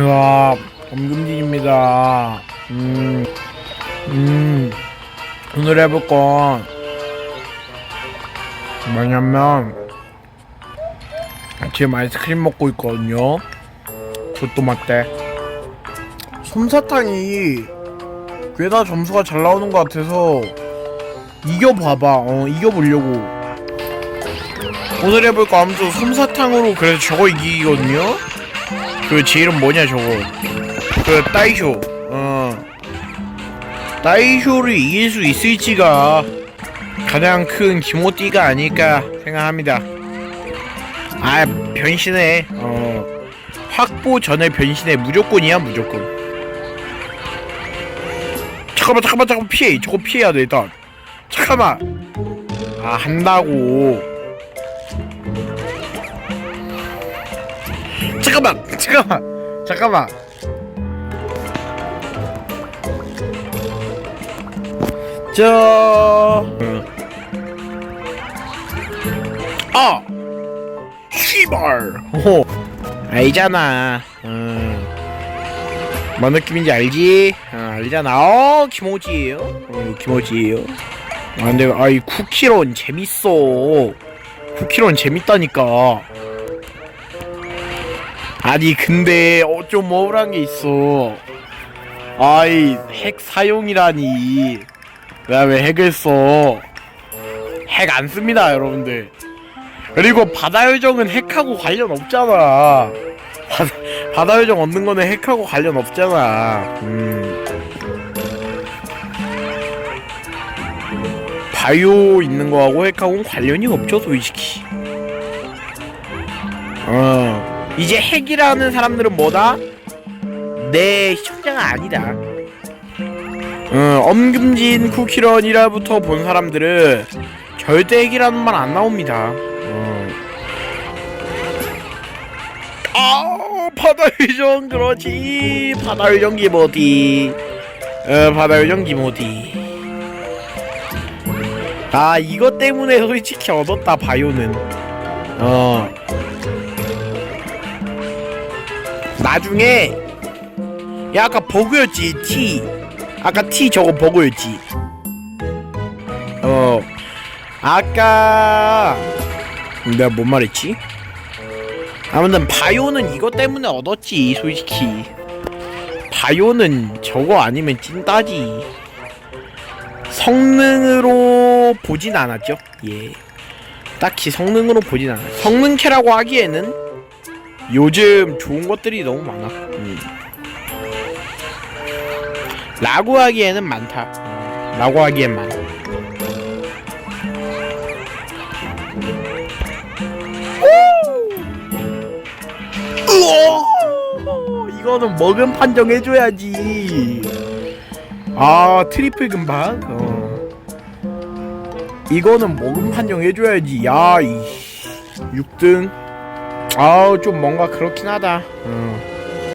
와, 엄금진입니다. 음, 음, 오늘 해볼 건 뭐냐면 지금 아이스크림 먹고 있거든요. 그것도 맞대. 솜사탕이 꽤나 점수가 잘 나오는 것 같아서 이겨봐봐. 어, 이겨보려고. 오늘 해볼 거 아무튼 솜사탕으로 그래서 저거 이기거든요. 그 제 이름 뭐냐 저거? 그 따이쇼. 어. 따이쇼를 이길 수 있을지가 가장 큰 기모띠가 아닐까 생각합니다. 아 변신해. 어. 확보 전에 변신해. 무조건이야 무조건. 잠깐만 잠깐만 잠깐만. 피해. 저거 피해야 돼 일단. 잠깐만. 아 한다고 잠깐만 잠깐만 잠깐만 저 아! 씨발! 어. 알잖아. 음. 뭔 느낌인지 알지? 어, 알잖아. 어, 기모지예요. 어, 기모지예요. 아, 근데 아이 쿠키런 재밌어. 쿠키런 재밌다니까. 아니 근데 어, 좀 억울한 게 있어. 아이 핵 사용이라니. 내가 왜 핵을 써? 핵 안 씁니다, 여러분들. 그리고 바다 요정은 핵하고 관련 없잖아. 바다, 바다 요정 얻는 거는 핵하고 관련 없잖아. 음. 바이오 있는 거하고 핵하고는 관련이 없죠, 솔직히. 어. 이제 핵이라는 사람들은 뭐다? 내 시청자가 아니다. 어, 엄금진 쿠키런이라부터 본 사람들은 절대 핵이라는 말 안 나옵니다. 어. 아, 바다요정 그러지. 바다요정 기모디. 어, 바다요정 기모디. 아, 이것 때문에 솔직히 얻었다 바이오는. 어. 나중에 야 아까 버그였지 T. 아까 T 저거 버그였지. 어 아까 내가 뭔 말했지? 아무튼 바이오는 이것 때문에 얻었지 솔직히. 바이오는 저거 아니면 찐따지. 성능으로 보진 않았죠? 예. 딱히 성능으로 보진 않아 성능캐라고 하기에는 요즘 좋은 것들이 너무 많아. 음. 라고 하기에는 많다. 어, 라고 하기엔 많아. 이거는 먹은 판정 해줘야지. 아 트리플 금방. 어. 이거는 먹은 판정 해줘야지. 야, 이 6등. 아우 좀 뭔가 그렇긴 하다. 어.